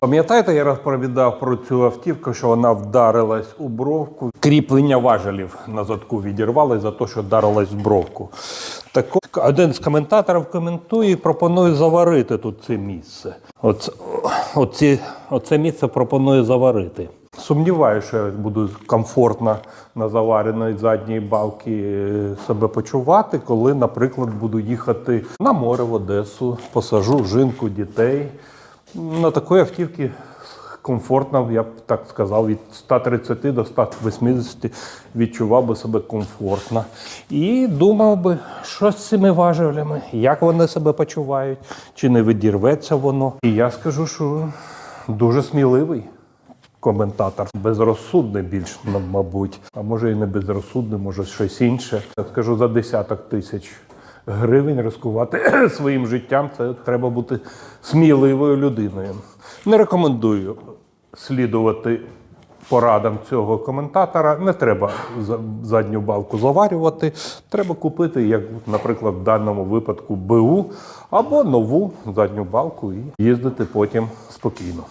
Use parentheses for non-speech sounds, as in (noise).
Пам'ятаєте, я розповідав про цю автівку, що вона вдарилась у бровку. Кріплення важелів на задку відірвали за те, що вдарилась в бровку. Так один з коментаторів коментує і пропонує заварити тут це місце. Оце, оце місце пропонує заварити. Сумніваюся, що я буду комфортно на завареної задній балки е, себе почувати, коли, наприклад, буду їхати на море в Одесу, посажу жінку, дітей. На такої автівки комфортно, я б так сказав, від 130 до 180 відчував би себе комфортно. І думав би, що з цими важелями, як вони себе почувають, чи не відірветься воно. І я скажу, що дуже сміливий коментатор, безрозсудний більш, мабуть, а може і не безрозсудний, може щось інше. Я скажу за десяток тисяч гривень ризикувати (clears throat) своїм життям. Це треба бути сміливою людиною. Не рекомендую слідувати порадам цього коментатора. Не треба за- задню балку заварювати. Треба купити, як, наприклад, в даному випадку БУ або нову задню балку і їздити потім спокійно.